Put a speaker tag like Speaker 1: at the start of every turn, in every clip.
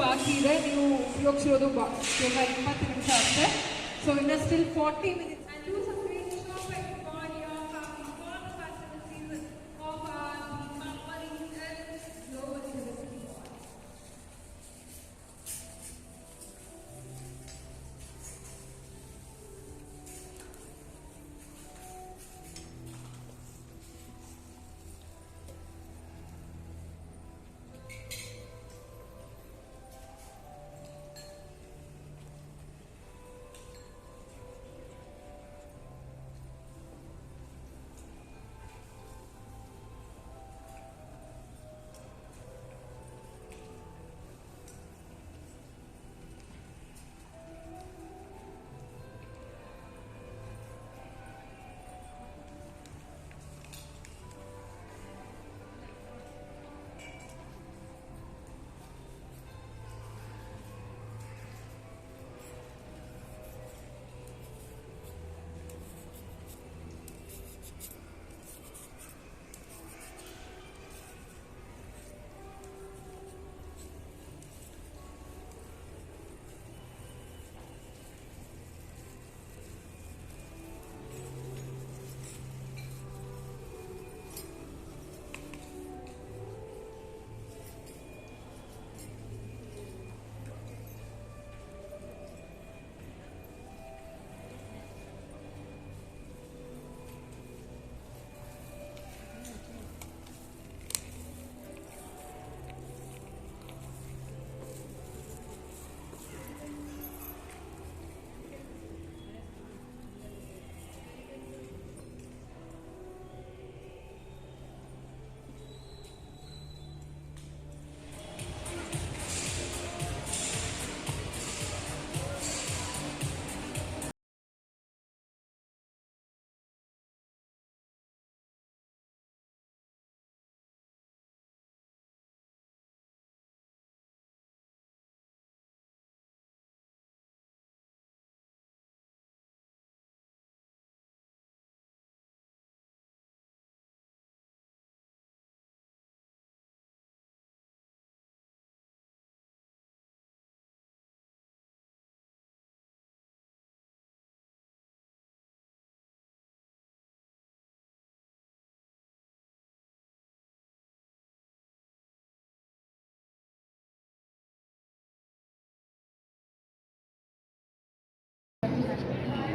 Speaker 1: ಬಾಕಿ ಇದೆ. ನೀವು ಉಪಯೋಗಿಸಿರೋದು ಬಾ ಇಪ್ಪತ್ತು ನಿಮಿಷ ಅಷ್ಟೇ ಸೊ ಇನ್ನು ಸ್ಟಿಲ್ ಫಾರ್ಟಿ ಮಿನಿಟ್ಸ್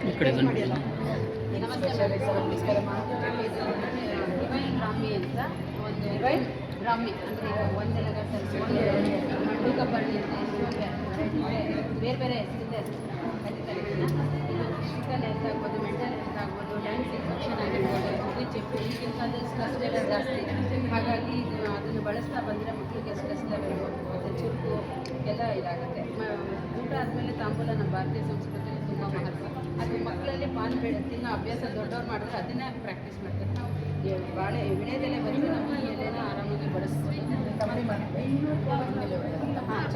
Speaker 2: ಈ ಕಡೆ ಬನ್ನಿ.
Speaker 3: ಅಂತ. ಒಂದು ಅಂದರೆ ಒಂದೆಲ್ಲ ಕಬ್ಬಳ್ಳಿ ಅಂತ ಹೆಸರು ಬೇರೆ ಬೇರೆ ಹೆಸರಿದೆ. ಕರೀತಾರೆ ಇದನ್ನ. ಇದು ಫಿಸಿಕಲ್ ಹೆಲ್ತ್ ಆಗ್ಬೋದು ಮೆಂಟಲ್ ಹೆಲ್ತ್ ಆಗ್ಬೋದು ಡ್ಯಾನ್ಸ್ ಇನ್ಫೆಕ್ಷನ್ ಆಗಿರ್ಬೋದು ಚೆಪ್ಪು ಸ್ಟ್ರೆಸ್ ಜಾಸ್ತಿ. ಹಾಗಾಗಿ ಇದು ಅದನ್ನು ಬಳಸ್ತಾ ಬಂದರೆ ಮಕ್ಕಳಿಗೆ ಸ್ಟ್ರೆಸ್ ಲೆವೆಲ್ ಮತ್ತು ಚುರುಕು ಎಲ್ಲ ಇದಾಗುತ್ತೆ. ಊಟ ಆದಮೇಲೆ ತಾಂಬೂಲ ನಮ್ಮ ಭಾರತೀಯ ಸಂಸ್ಕೃತಿಯಲ್ಲಿ ತುಂಬ ಮಹತ್ವ. ಅದು ಮಕ್ಕಳಲ್ಲಿ ಪಾನ್ ಬೇಡ ತಿನ್ನೋ ಅಭ್ಯಾಸ ದೊಡ್ಡವ್ರು ಮಾಡಿದ್ರೆ ಅದನ್ನೇ ಪ್ರಾಕ್ಟೀಸ್ ಮಾಡ್ತಾರೆ. ನಾವು ಬಾಳೆ ವಿಳೆದೆಲೆ ಬಂದು ನಮ್ಮ ಎಲೆನ ಆರಾಮಾಗಿ ಬಳಸ್ತೀವಿ ನಾನು ಮಾಡ್ತೀವಿ ಹಾಂ?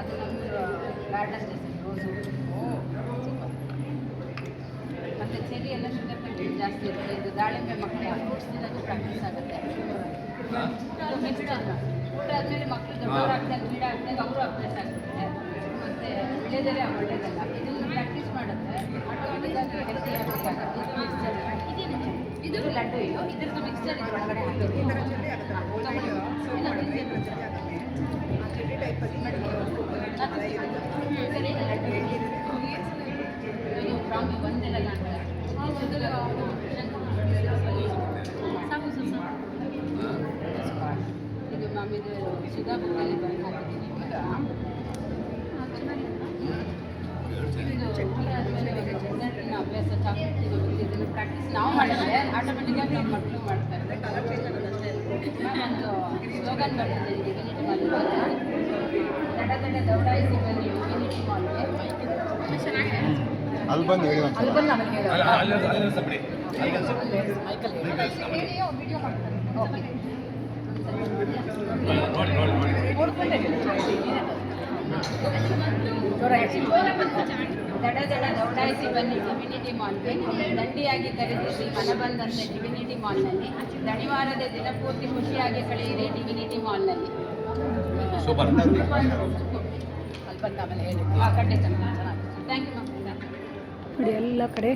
Speaker 3: ಅದು ನಮ್ಮ ಗಾರ್ಡನ್ ರೋಸು. ಮತ್ತು ಚೆರಿ ಎಲ್ಲ ಶುಗರ್ ಕಂಟೆಂಟ್ ಜಾಸ್ತಿ ಇರುತ್ತೆ. ಇದು ದಾಳಿಂಬೆ ಮಕ್ಕಳು ಫ್ರೂಟ್ಸ್ ತಿನ್ನೋದು ಪ್ರಾಕ್ಟೀಸ್ ಆಗುತ್ತೆ. ನೆಕ್ಸ್ಟ್ ಊಟ ಆದಮೇಲೆ ಮಕ್ಕಳು ದೊಡ್ಡವರಾಗ್ತಾರೆ ಆಗ್ತಾರೆ ಅವರು ಅಭ್ಯಾಸ ಆಗ್ತಾರೆ ಮತ್ತು ಒಳ್ಳೆಯದಲ್ಲ ಇದನ್ನು ಪ್ರಾಕ್ಟೀಸ್ ಮಾಡುತ್ತೆ. ಆಟೋಮೆಟಿಕ್ಕಾಗಿ ಹೆಲ್ತಿ ಆಗಬೇಕಾಗುತ್ತೆ ಇದು ಮಿಕ್ಸ್ಚರ್ ಇದೇನು ಇದು ಲಡ್ಡು ಇದು ಇದ್ರದ್ದು ಮಿಕ್ಸ್ಚರ್ ಒಳಗಡೆ ಹಾಕಿದ್ದೀವಿ ಇದು ಬ್ರಾಹ್ಮಿ ಒಂದೆಲ್ಲ ಗಂಟೆ ಸಾಕು ಸಾಕು ಇದು ಮಾಮಿದು ಸುಧಾ ಬುಕ್ಕಲ್ಲಿ ಬಂದು ಹಾಕಿದ್ದೀನಿ ಇದು ಊಟ ಆದಮೇಲೆ ಡೆಸರ್ಟಿನ ಅಭ್ಯಾಸ ಚಾಕ್ಲೇಟ್ ತಿನ್ನೋದು ಇದನ್ನು ಪ್ರಾಕ್ಟೀಸ್ ನಾವು ಮಾಡಿದ್ರೆ ಆಟೋಮೆಟಿಕ್ಕಾಗಿ ನಮ್ಮ ಮಕ್ಕಳು ಮಾಡ್ತಾರೆ? ಒಂದು ಸ್ಲೋಗನ್ ಬರ್ತದೆ ಡಿವಿನಿಟಿ ಮಾಲ್ ದಡ ದಡ ದೌಡಾಯಿಸಿ ಬನ್ನಿ ಡಿವಿನಿಟಿ ಮಾಲ್ಗೆ
Speaker 2: ಅಲ್ಲಿ ಬಂದು ಹೇಳಿ ಒಂದು
Speaker 3: ಅಲ್ಲಿ ಬಂದು ಆಮೇಲೆ ಹೇಳು.
Speaker 4: ಅಲ್ಲ ಅಲ್ಲಿ ಅಲ್ಲಿ ಸ್ವಲ್ಪ ಬಿಡಿ.
Speaker 3: ಓಕೆ
Speaker 4: ನೋಡಿ ನೋಡಿ ನೋಡಿ.
Speaker 3: ದಡ ದಡ ದೌಡಾಯಿಸಿ ಬನ್ನಿ ಡಿವಿನಿಟಿ ಮಾಲ್ಗೆ ದಂಡಿಯಾಗಿ ಖರೀದಿಸಿ ಮನ ಬಂದಂತೆ ಡಿವಿನಿಟಿ ಮಾಲ್ನಲ್ಲಿ ದಣಿವಾರದ ದಿನ ಪೂರ್ತಿ ಖುಷಿಯಾಗಿ ಕಳೆಯಿರಿ ಡಿವಿನಿಟಿ ಮಾಲ್ನಲ್ಲಿ
Speaker 2: ನೋಡಿ ಎಲ್ಲ ಕಡೆ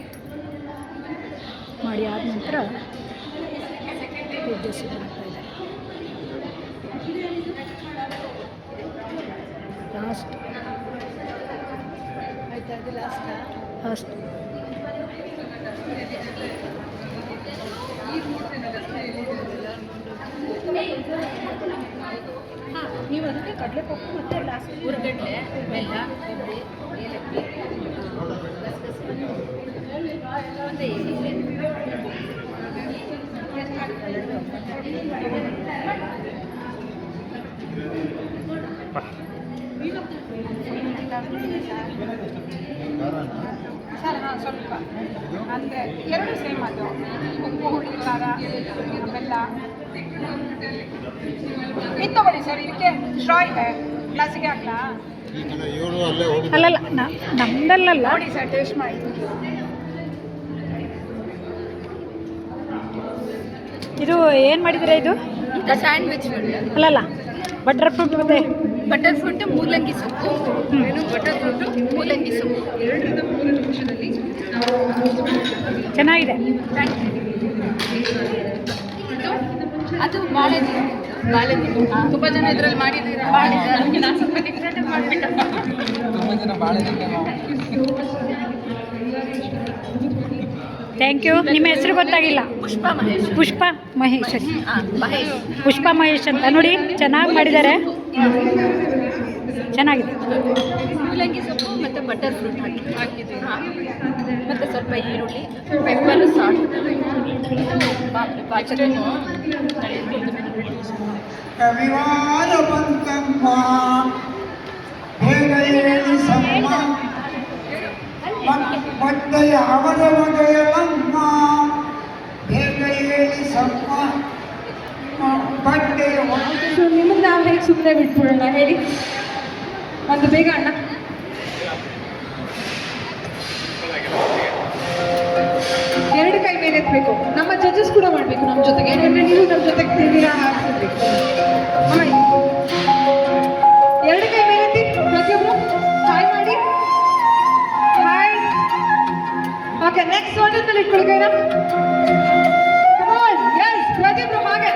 Speaker 2: ಮಾಡಿ ಆದ ನಂತರ ಲಾಸ್ಟ್
Speaker 3: ಆಯ್ತಾ ಅದು ಲಾಸ್ಟ್
Speaker 2: ಲಾಸ್ಟ್ ಹಾಂ ನೀವು ಅದಕ್ಕೆ ಕಡಲೆಪಪ್ಪು ಮತ್ತು ಲಾಸ್ಟ್
Speaker 3: ಹುರ್ಗಡ್ಲೆ ಬೆಲ್ಲ ಕೊಬ್ಬರಿ ಏಲಕ್ಕಿ ಗಸಗಸೆ ಒಂದು ಏನಿದೆ
Speaker 1: ಸರ್ ಹಾಂ ಸ್ವಲ್ಪ. ಅಂದರೆ ಎರಡು ಸೇಮ್ ಅದು. ಉಪ್ಪು ಹುಳಿ ಖಾರ ಬೆಲ್ಲ ಇದು ತಗೊಳ್ಳಿ ಸರ್ ಇದಕ್ಕೆ ಸ್ಟ್ರಾ ಇದೆ. ಗ್ಲಾಸಿಗೆ ಹಾಕ್ಲಾ?
Speaker 2: ಅಲ್ಲಲ್ಲ ನಮ್ದಲ್ಲಲ್ಲ.
Speaker 1: ನೋಡಿ ಸರ್ ಟೇಸ್ಟ್ ಮಾಡಿ.
Speaker 2: ಇದು ಏನು ಮಾಡಿದ್ದೀರಾ ಇದು?
Speaker 3: ಇದು ಸ್ಯಾಂಡ್ವಿಚ್
Speaker 2: ಅಲ್ಲಲ್ಲ ಬಟರ್ ಫ್ರೂಟ್ ಮತ್ತೆ
Speaker 3: ಬಟರ್ ಫ್ರೂಟ್ ಮೂಲಂಗಿ ಸೊಪ್ಪು ಏನು? ಬಟರ್ ಫ್ರೂಟು ಮೂಲಂಗಿ ಸೊಪ್ಪು ಎರಡರಿಂದ ಮೂರು ನಿಮಿಷದಲ್ಲಿ
Speaker 2: ಚೆನ್ನಾಗಿದೆ
Speaker 3: ಅದು ಬಾಳೆ ಬಾಳೆ ತುಂಬ ಜನ ಇದರಲ್ಲಿ ಮಾಡಿದ್ದೀರಾ? ಮಾಡಿದ್ದಾರೆ ನಾನು ಸ್ವಲ್ಪ ಡಿಫ್ರೆಂಟ್ ಮಾಡಿಬಿಟ್ಟು.
Speaker 2: ಥ್ಯಾಂಕ್ ಯು ನಿಮ್ಮ ಹೆಸರು ಗೊತ್ತಾಗಿಲ್ಲ.
Speaker 3: ಪುಷ್ಪ ಮಹೇಶ್.
Speaker 2: ಪುಷ್ಪ
Speaker 3: ಮಹೇಶ್.
Speaker 2: ಪುಷ್ಪ ಮಹೇಶ್ ಅಂತ. ನೋಡಿ ಚೆನ್ನಾಗಿ ಮಾಡಿದ್ದಾರೆ. ಚೆನ್ನಾಗಿದೆ.
Speaker 3: ಮೂಲಂಗಿ ಸೊಪ್ಪು ಮತ್ತು ಬಟರ್ ಫ್ರೂಟ್ ಹಾಕಿ. ಹಾಕಿದ್ದೀವಿ. ಹಾಂ ಮತ್ತು ಸ್ವಲ್ಪ ಈರುಳ್ಳಿ ಪೆಪ್ಪರ್ ಸಾಲ್ಟ್
Speaker 5: ಕವಿವಾದ ಬಂತಮ್ಮ. ಮತ್ತೆ ಸಮ್ಮ ಬಟ್ಟೆ
Speaker 1: ಸೊ ನಿಮಗೆ ನಾವು ಹೇಗೆ ಸುಮ್ಮನೆ ಬಿಟ್ಬಿಡೋಣ? ಹೇಳಿ. ಒಂದು ಬೇಗ ಅಣ್ಣ. ಎರಡು ಕೈ ಮೇಲೆ ಎತ್ತಬೇಕು ನಮ್ಮ ಜಡ್ಜಸ್ ಕೂಡ ಮಾಡಬೇಕು ನಮ್ಮ ಜೊತೆಗೆ. ಯಾಕಂದ್ರೆ ನೀವು ನಮ್ಮ ಜೊತೆಗೆ ತಿಂದಿರ ಹಾಕ್ಸಿರ್ಬೇಕು ಮಾಡಿ. ಎರಡು ಕೈ ಮೇಲೆ ಎತ್ತಿ. ಪ್ರತಿಯೊಬ್ಬರು ಹಾಯ್ ಮಾಡಿ. ಹಾಯ್ ಓಕೆ ನೆಕ್ಸ್ಟ್ ಸೊಂಟದಲ್ಲಿ ಇಟ್ಕೊಳ್ಳಿ ಪ್ರತಿಯೊಬ್ಬರು ಹಾಗೆ.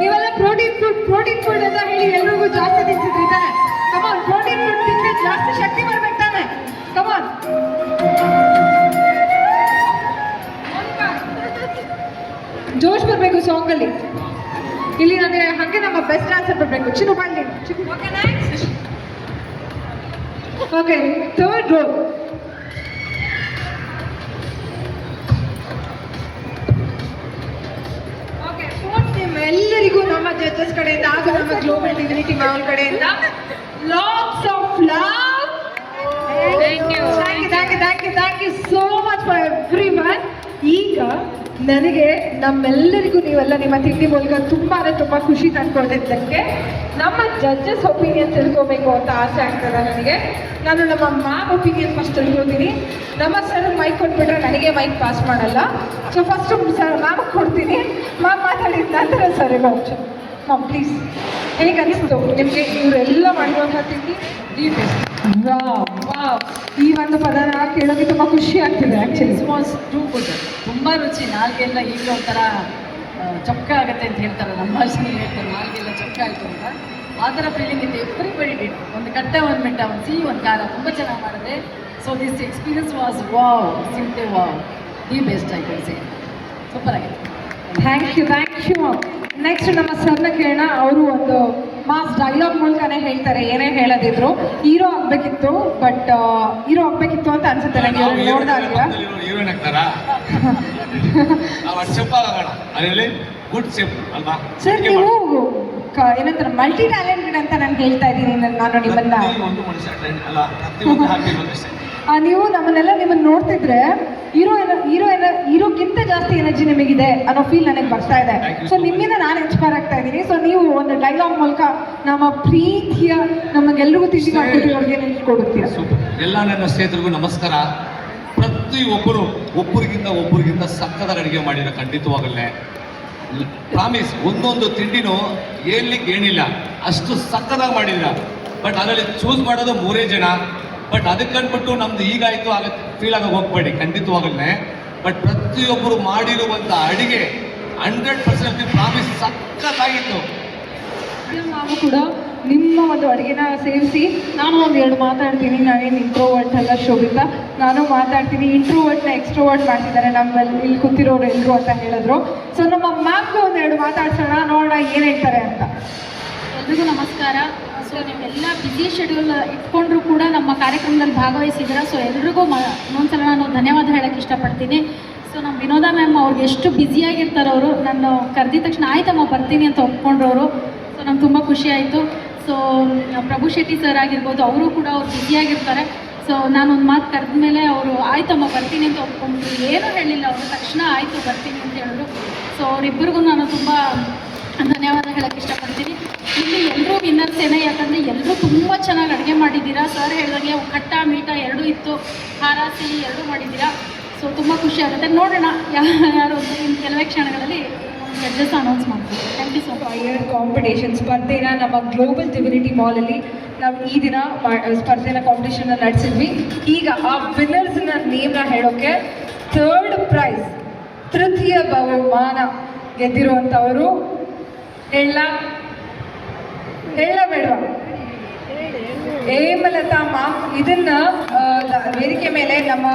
Speaker 1: ನೀವೆಲ್ಲ ಪ್ರೋಟೀನ್ ಫುಡ್ ಪ್ರೋಟೀನ್ ಫುಡ್ ಅಂತ ಹೇಳಿ ಎಲ್ರಿಗೂ ಜಾಸ್ತಿ ತಿಂತಿದ್ರಿ ತಾನೆ? ಕಮಾನ್ ಪ್ರೋಟೀನ್ ಫುಡ್ ತಿಂದ್ರೆ ಜಾಸ್ತಿ ಶಕ್ತಿ ಬರ್ಬೇಕು ತಾನೆ? ಕಮಾನ್ ಜೋಶ್ ಬರಬೇಕು ಸಾಂಗಲ್ಲಿ ಇಲ್ಲಿ ನನಗೆ ಹಾಗೆ ನಮ್ಮ ಬೆಸ್ಟ್ ಡಾನ್ಸರ್ ಬರಬೇಕು. ಚಿನ್ನು ಬಳ್ಳಿ ಓಕೆ ಥರ್ಡ್ ರೋ ಜಡ್ಜಸ್ ಕಡೆಯಿಂದ ಹಾಗೂ ನಮ್ಮ ಗ್ಲೋಬಲ್ ಡಿವಿನಿಟಿ ಮಾವಲ್ ಕಡೆಯಿಂದ. Lots of love thank you thank you thank you thank you so much for everyone ಈಗ ನನಗೆ ನಮ್ಮೆಲ್ಲರಿಗೂ ನೀವೆಲ್ಲ ನಿಮ್ಮ ತಿಂಡಿ ಮೂಲಕ ತುಂಬಾ ಅಂದರೆ ತುಂಬ ಖುಷಿ ತಂದ್ಕೊಂಡಿದ್ದಕ್ಕೆ ನಮ್ಮ ಜಡ್ಜಸ್ ಒಪಿನಿಯನ್ ತಿಳ್ಕೊಬೇಕು ಅಂತ ಆಸೆ ಆಗ್ತದೆ ನನಗೆ. ನಾನು ನಮ್ಮ ಮ್ಯಾಮ್ ಒಪಿನಿಯನ್ ಫಸ್ಟ್ ತಿಳ್ಕೊತೀನಿ. ನಮ್ಮ ಸರ್ ಮೈಕ್ ಕೊಟ್ಬಿಟ್ರೆ ನನಗೆ ಮೈಕ್ ಪಾಸ್ ಮಾಡಲ್ಲ. ಸೊ ಫಸ್ಟ್ ಸರ್ ಮ್ಯಾಮ್ ಕೊಡ್ತೀನಿ. ಮ್ಯಾಮ್ ಮಾತಾಡಿದ ನಂತರ ಸರ್ ಹೋಗ್ತು ಮ್ಯಾಮ್ ಪ್ಲೀಸ್ ಹೇಗೆ ಅನಿಸ್ತು? ನಿಮಗೆ ಇವರೆಲ್ಲ ಮಾಡಿರುವಂಥ ತಿಂಡಿ? ದಿ ಬೆಸ್ಟ್ ಈ ಒಂದು ಪದಾರ್ಥ ಕೇಳೋದಕ್ಕೆ ತುಂಬ ಖುಷಿ ಆಗ್ತಿದೆ ಆ್ಯಕ್ಚುಲಿ
Speaker 6: ವಾಸ್ ಟೂ ಗುಡ್ ತುಂಬ ರುಚಿ. ನಾಲ್ಗೆಲ್ಲ ಈಗ ಒಂಥರ ಚೊಕ್ಕ ಆಗುತ್ತೆ ಅಂತ ಹೇಳ್ತಾರೆ ನಮ್ಮ ಭಾಷೆಯಲ್ಲಿ ಹೇಳ್ತಾರೆ ನಾಲ್ಗೆಲ್ಲ ಚೊಕ್ಕ ಆಯಿತು ಅಂತ. ಆ ಥರ ಫೀಲಿಂಗ್ ಇದೆ ಎವ್ರಿಬಡಿ ಡಿಡ್ ಒಂದು ಕಟ್ಟ ಒಂದು ಮೆಟ್ಟ ಒಂದು ಸಿಹಿ ಒಂದು ಖಾರ. ತುಂಬ ಚೆನ್ನಾಗಿ ಮಾಡಿದೆ so this experience was wow simply wow the best ಆಗಿ ಸೇ ಸೂಪರ್ ಆಗಿದೆ
Speaker 1: thank you thank you next ನಮ್ಮ ಸರ್ನ ಕೇಳೋಣ. ಅವರು ಒಂದು ಮಾಸ್ ಡೈಲಾಗ್ ಮೂಲಕನೇ ಹೇಳ್ತಾರೆ. ಏನೇ ಹೇಳೋದಿದ್ರು ಹೀರೋ ಆಗ್ಬೇಕಿತ್ತು ಬಟ್ ಹೀರೋ ಆಗ್ಬೇಕಿತ್ತು ಅಂತ ಅನ್ಸುತ್ತೆ ನನಗೆ ನೋಡಿದಾಗ.
Speaker 4: ಹೀರೋಯಿನ್ ಆಗ್ತಾರಾ? ನಾವು ಆಗೋಣ. ಅದರಲ್ಲಿ ಗುಡ್ ಅಲ್ವಾ?
Speaker 1: ಸರ್ ನೀವು ಏನಂತಾರೆ ಮಲ್ಟಿ ಟ್ಯಾಲೆಂಟೆಡ್ ಅಂತ ನಾನು ಹೇಳ್ತಾ ಇದ್ದೀನಿ ನಾನು ನಿಮ್ಮನ್ನ ನೀವು ನಮ್ಮನ್ನೆಲ್ಲ ನಿಮ್ಮನ್ನ ನೋಡ್ತಿದ್ರೆ ಹೀರೋ ಏನ ಹೀರೋ ಏನ ಹೀರೋಕ್ಕಿಂತ ಜಾಸ್ತಿ ಎನರ್ಜಿ ನಿಮಗಿದೆ ಅನ್ನೋ ಫೀಲ್ ನನಗೆ ಬರ್ತಾ ಇದೆ. ಸೊ ನಿಮ್ಮಿಂದ ನಾನು ಇನ್ಸ್ಪೈರ್ ಆಗ್ತಾ ಇದ್ದೀನಿ. ಸೊ ನೀವು ಒಂದು ಡೈಲಾಗ್ ಮೂಲಕ ನಮ್ಮ ಪ್ರೀತಿಯ ನಮಗೆಲ್ಲರಿಗೂ ತಿಳಿ ಕೊಡುತ್ತೀರಾ?
Speaker 4: ಎಲ್ಲ ನನ್ನ ಸ್ನೇಹಿತರಿಗೂ ನಮಸ್ಕಾರ. ಪ್ರತಿ ಪ್ರತಿಯೊಬ್ಬರು ಒಬ್ಬರಿಗಿಂತ ಒಬ್ಬರಿಗಿಂತ ಸಕ್ಕದ ಅಡುಗೆ ಮಾಡಿರೋ ಖಂಡಿತವಾಗಲ್ಲೇ ಪ್ರಾಮಿಸ್, ಒಂದೊಂದು ತಿಂಡಿನೂ ಹೇಳಲಿಕ್ಕೆ ಏನಿಲ್ಲ, ಅಷ್ಟು ಸಕ್ಕತ್ತಾಗಿ ಮಾಡಿದ್ರ ಬಟ್ ಅದರಲ್ಲಿ ಚೂಸ್ ಮಾಡೋದು ಮೂರೇ ಜನ. ಬಟ್ ಅದಕ್ಕೆ ನಮ್ದು ಈಗಾಯ್ತು ಆಗ ಫೀಲ್ ಆಗೋಕೆ ಹೋಗ್ಬೇಡಿ ಖಂಡಿತವಾಗಲೇ ಬಟ್ ಪ್ರತಿಯೊಬ್ಬರು ಮಾಡಿರುವಂಥ ಅಡಿಗೆ ಹಂಡ್ರೆಡ್ ಪರ್ಸೆಂಟ್ ಪ್ರಾಮಿಸ್ ಸಕ್ಕತ್ತಾಗಿತ್ತು
Speaker 1: ಕೂಡ. ನಿಮ್ಮ ಒಂದು ಅಡುಗೆನ ಸೇರಿಸಿ ನಾನು ಒಂದು ಎರಡು ಮಾತಾಡ್ತೀನಿ. ನಾನೇನು ಇಂಟ್ರೋವರ್ಟ್ ಅಲ್ಲ ಶೋಭಿತಾ. ನಾನು ಮಾತಾಡ್ತೀನಿ. ಇಂಟ್ರೋವರ್ಟ್ನ ಎಕ್ಸ್ಟ್ರೋವರ್ಟ್ ಮಾಡ್ತಿದ್ದಾರೆ. ನಮ್ಮಲ್ಲಿ ಇಲ್ಲಿ ಕೂತಿರೋರು ಎಲ್ಲರೂ ಅಂತ ಹೇಳಿದ್ರು. ಸೊ ನಮ್ಮ ಮ್ಯಾಮ್ಗೆ ಒಂದು ಎರಡು ಮಾತಾಡ್ಸೋಣ. ನೋಡೋಣ ಏನು ಹೇಳ್ತಾರೆ ಅಂತ.
Speaker 7: ಎಲ್ರಿಗೂ ನಮಸ್ಕಾರ. ಸೊ ನೀವೆಲ್ಲ ಬ್ಯುಸಿ ಶೆಡ್ಯೂಲ್ ಇಟ್ಕೊಂಡ್ರು ಕೂಡ ನಮ್ಮ ಕಾರ್ಯಕ್ರಮದಲ್ಲಿ ಭಾಗವಹಿಸಿದ್ದೀರ? ಸೊ ಎಲ್ರಿಗೂ ಇನ್ನೊಂದ್ಸಲ ನಾನು ಧನ್ಯವಾದ ಹೇಳಕ್ ಇಷ್ಟಪಡ್ತೀನಿ. ಸೊ ನಮ್ಮ ವಿನೋದ ಮ್ಯಾಮ್ ಅವ್ರಿಗೆ ಎಷ್ಟು ಬ್ಯುಸಿಯಾಗಿರ್ತಾರವರು ನಾನು ಕರೆದಿದ ತಕ್ಷಣ, ಆಯ್ತಮ್ಮ, ಬರ್ತೀನಿ ಅಂತ ಒಪ್ಕೊಂಡ್ರವರು. ಸೊ ನಂಗೆ ತುಂಬ ಖುಷಿ ಆಯಿತು. ಸೊ ಪ್ರಭು ಶೆಟ್ಟಿ ಸರ್ ಆಗಿರ್ಬೋದು, ಅವರು ಕೂಡ ಅವ್ರು ಬ್ಯುಸಿಯಾಗಿರ್ತಾರೆ ಸೊ ಒಂದು ಮಾತು ಕರೆದ ಮೇಲೆ ಅವರು ಆಯ್ತಮ್ಮ ಬರ್ತೀನಿ ಅಂತ ಒಪ್ಕೊಂಡ್ರು ಏನೂ ಹೇಳಿಲ್ಲ ಅವರು. ತಕ್ಷಣ ಆಯಿತು, ಬರ್ತೀನಿ ಅಂತ ಹೇಳಿದ್ರು. ಸೊ ಅವರಿಬ್ಬರಿಗೂ ನಾನು ತುಂಬ ಧನ್ಯವಾದ ಹೇಳೋಕ್ಕೆ ಇಷ್ಟಪಡ್ತೀನಿ. ಇಲ್ಲಿ ಎಲ್ಲರೂ ವಿನ್ನರ್ಸ್ ಏನೇ ಯಾಕಂದರೆ ಎಲ್ಲರೂ ತುಂಬ ಚೆನ್ನಾಗಿ ಅಡುಗೆ ಮಾಡಿದ್ದೀರಾ? ಸರ್ ಹೇಳಿದಂಗೆ ಕಟ್ಟ, ಮೀಟ ಎರಡೂ ಇತ್ತು. ಖಾರ ಸಿಹಿ ಎರಡೂ ಮಾಡಿದ್ದೀರಾ? ಸೊ ತುಂಬ ಖುಷಿ ಆಗುತ್ತೆ. ನೋಡೋಣ ಯಾರು ಕೆಲವೇ ಕ್ಷಣಗಳಲ್ಲಿ. ಜಡ್ಜಸ್ ಅನೌನ್ಸ್ ಮಾಡ್ತೀವಿ. Thank you so
Speaker 1: fire competition ಸ್ಪರ್ಧೆನ ನಮ್ಮ ಗ್ಲೋಬಲ್ ಡಿವಿನಿಟಿ ಮಾಲಲ್ಲಿ ನಾವು ಈ ದಿನ ಸ್ಪರ್ಧೆನ ಕಾಂಪಿಟೇಷನ್ ನಡೆಸಿದ್ವಿ. ಈಗ ಆ ವಿನ್ನರ್ಸ್ನ ನೇಮ್ನ ಹೇಳೋಕೆ ಥರ್ಡ್ ಪ್ರೈಸ್ ತೃತೀಯ ಬಹುಮಾನ ಗೆದ್ದಿರುವಂಥವರು ಹೇಳ ಬೇಡವಾ? ಹೇಮಲತಾ ಮ್ಯಾಮ್ ಇದನ್ನ ವೇದಿಕೆ ಮೇಲೆ ನಮ್ಮ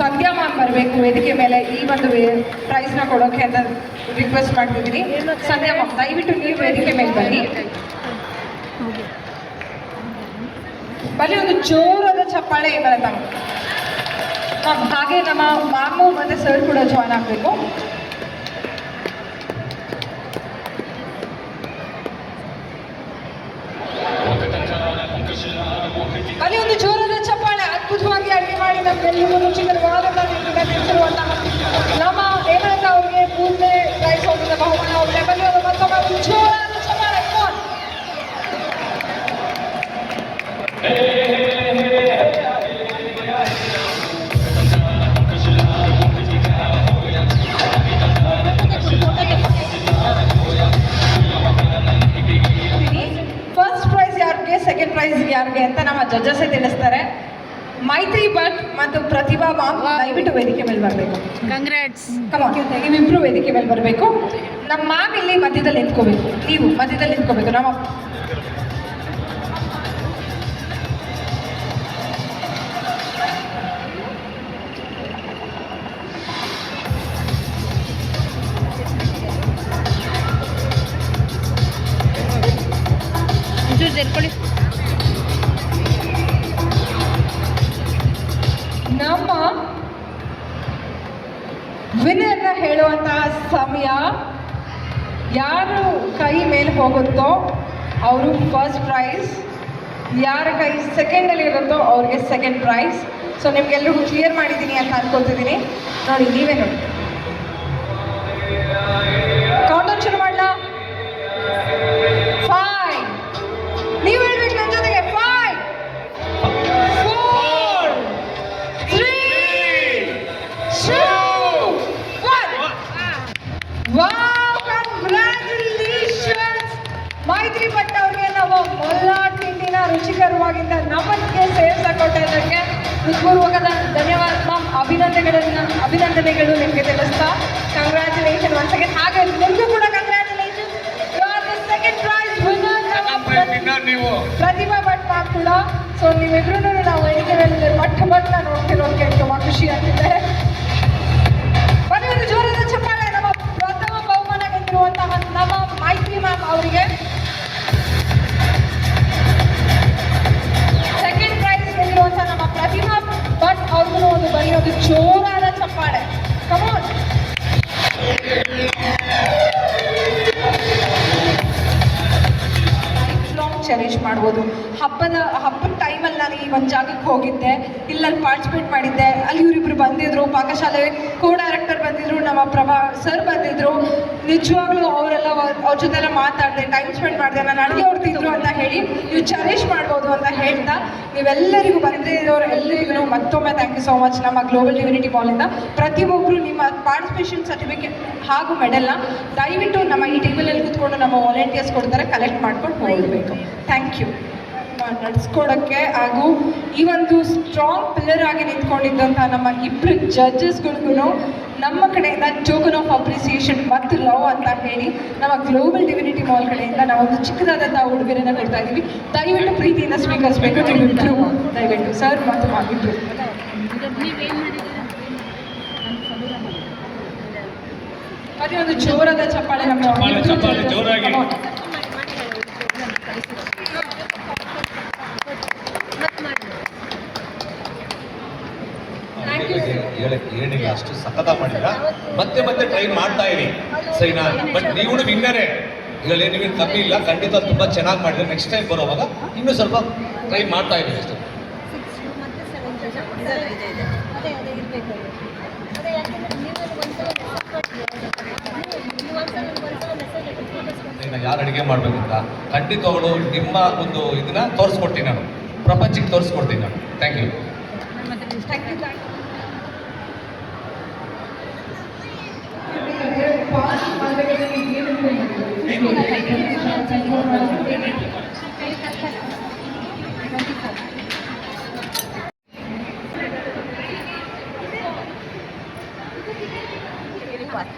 Speaker 1: ಸಂಧ್ಯಾ ಮ್ಯಾಮ್ ಬರಬೇಕು. ವೇದಿಕೆ ಮೇಲೆ ಈ ಒಂದು ಪ್ರೈಸ್ನ ಕೊಡೋಕೆ ಅಂತ ರಿಕ್ವೆಸ್ಟ್ ಮಾಡ್ತಿದ್ದೀನಿ. ಸಂಧ್ಯಾ ಮ್ಯಾಮ್ ದಯವಿಟ್ಟು ನೀವು ವೇದಿಕೆ ಮೇಲೆ ಬನ್ನಿ. ಬನ್ನಿ, ಒಂದು ಜೋರಾದ ಚಪ್ಪಾಳೆ ಹೇಮಲತಾ ಮ್ಯಾಮ್ ಹಾಗೆ ನಮ್ಮ ಮ್ಯಾಮು ಮತ್ತು ಸರ್ ಕೂಡ ಜಾಯ್ನ್ ಆಗಬೇಕು. ಮಾಡಿ ನಮ್ಗೆಲ್ಲರಿಗೂ ರುಚಿಕರವಾದ ತಿಳಿಸಿರುವಂತಹ ನಮ್ಮ ಹೇಮಲತಾ ಅವರಿಗೆ ಮೂರನೇ ಮತ್ತು ಪ್ರತಿಭಾ ಮಾಮ್ ದಯವಿಟ್ಟು ವೇದಿಕೆ ಮೇಲೆ ಬರಬೇಕು.
Speaker 3: ಕಂಗ್ರಾಟ್ಸ್
Speaker 1: ನೀವು ನೀವಿಬ್ರು ವೇದಿಕೆ ಮೇಲೆ ಬರಬೇಕು? ನಮ್ಮ ಮ್ಯಾಮ್ ಇಲ್ಲಿ ಮಧ್ಯದಲ್ಲಿ ನಿಂತ್ಕೋಬೇಕು. ನೀವು ಮಧ್ಯದಲ್ಲಿ ನಿಂತ್ಕೋಬೇಕು. ನಮ್ಮ
Speaker 3: ಒಂಚೂರು
Speaker 1: ಹೋಗುತ್ತೋ ಅವರು ಫಸ್ಟ್ ಪ್ರೈಸ್ ಯಾರ ಕೈ ಸೆಕೆಂಡಲ್ಲಿ ಇರುತ್ತೋ ಅವ್ರಿಗೆ ಸೆಕೆಂಡ್ ಪ್ರೈಸ್ ಸೊ ನಿಮಗೆಲ್ಲರಿಗೂ ಕ್ಲಿಯರ್ ಮಾಡಿದ್ದೀನಿ ಅಂತ ಅನ್ಕೊತಿದ್ದೀನಿ. ನೋಡಿ, ನೀವೇ ನೋಡಿ. ನಿಜವಾಗ್ಲೂ ಅವರೆಲ್ಲ ಅವ್ರ ಜೊತೆ ಎಲ್ಲ ಮಾತಾಡಿದೆ ಟೈಮ್ ಸ್ಪೆಂಡ್ ಮಾಡಿದೆ, ನಾನು ಅಡುಗೆ ಹೊಡ್ತಿದ್ರು ಅಂತ ಹೇಳಿ ನೀವು ಚೆರಿಷ್ ಮಾಡ್ಬೋದು ಅಂತ ಹೇಳ್ತಾ ನೀವೆಲ್ಲರಿಗೂ ಬಂದಿರೋರು ಎಲ್ಲರಿಗೂ ಮತ್ತೊಮ್ಮೆ ಥ್ಯಾಂಕ್ ಯು ಸೋ ಮಚ್ ನಮ್ಮ ಗ್ಲೋಬಲ್ ಡಿವಿನಿಟಿ ಬಾಲಿಂದ ಪ್ರತಿಯೊಬ್ಬರು ನಿಮ್ಮ ಪಾರ್ಟಿಸಿಪೇಷನ್ ಸರ್ಟಿಫಿಕೇಟ್ ಹಾಗೂ ಮೆಡಲ್ನ ದಯವಿಟ್ಟು ನಮ್ಮ ಈ ಟೇಬಲಲ್ಲಿ ಕೂತ್ಕೊಂಡು ನಮ್ಮ ವಾಲಂಟಿಯರ್ಸ್ ಕೊಡ್ತಾರೆ ಕಲೆಕ್ಟ್ ಮಾಡ್ಕೊಂಡು ಹೋಗಬೇಕು. ಥ್ಯಾಂಕ್ ಯು ನಡೆಸ್ಕೊಡೋಕ್ಕೆ ಹಾಗೂ ಈ ಒಂದು ಸ್ಟ್ರಾಂಗ್ ಪಿಲ್ಲರ್ ಆಗಿ ನಿಂತ್ಕೊಂಡಿದ್ದಂಥ ನಮ್ಮ ಇಬ್ಬರು ಜಡ್ಜಸ್ಗಳಿಗೂ ನಮ್ಮ ಕಡೆಯಿಂದ ಟೋಕನ್ ಆಫ್ ಅಪ್ರಿಸಿಯೇಷನ್ ಮತ್ತು ಲವ್ ಅಂತ ಹೇಳಿ ನಮ್ಮ ಗ್ಲೋಬಲ್ ಡಿವಿನಿಟಿ ಮಾಲ್ ಕಡೆಯಿಂದ ನಾವೊಂದು ಚಿಕ್ಕದಾದಂಥ ಉಡುಗೊರೆನ ಕೊಡ್ತಾ ಇದ್ದೀವಿ. ದಯವಿಟ್ಟು ಪ್ರೀತಿಯಿಂದ ಸ್ವೀಕರಿಸಬೇಕು ನೀವಿಬ್ಬರು ದಯವಿಟ್ಟು ಸರ್ ಮತ್ತು ಅದೇ ಒಂದು ಜೋರಾದ ಚಪ್ಪಾಳೆ ನಮ್ಮ
Speaker 4: ಚಪ್ಪಾಳೆ,
Speaker 1: ಇಬ್ರು
Speaker 4: ಚಪ್ಪಾಳೆ,
Speaker 1: judges.
Speaker 4: ಜೋರಾಗಿ.
Speaker 1: Come on.
Speaker 3: ಮತ್ತೆ ಮಾಡಿ
Speaker 1: Thank ಹೇಳಕ್ಕೆ
Speaker 4: ಹೇಳಕ್ ಏನಿಲ್ಲ ಅಷ್ಟು ಸತತ ಮಾಡಿದ್ರ ಮತ್ತೆ ಮತ್ತೆ ಟ್ರೈ ಮಾಡ್ತಾ ಇರಿ. ಸರಿನಾ? ಬಟ್ ನೀವು ವಿನ್ನರೇ ಈಗ ನೀವೇನು ಕಮ್ಮಿ ಇಲ್ಲ. ಖಂಡಿತ ತುಂಬಾ ಚೆನ್ನಾಗಿ ಮಾಡಿದ್ರೆ ನೆಕ್ಸ್ಟ್ ಟೈಮ್ ಬರೋವಾಗ ಇನ್ನೂ ಸ್ವಲ್ಪ ಟ್ರೈ ಮಾಡ್ತಾ ಇರಿ ಅಷ್ಟು. ಯಾರು ಅಡುಗೆ ಮಾಡಬೇಕು ಅಂತ ಅವಳು ನಿಮ್ಮ ಒಂದು ಇದನ್ನ ತೋರಿಸ್ಕೊಡ್ತೀನಿ ನಾನು. ಪ್ರಪಂಚಕ್ಕೆ ತೋರಿಸ್ಕೊಡ್ತೀನಿ ನಾನು. Thank you
Speaker 3: kuat.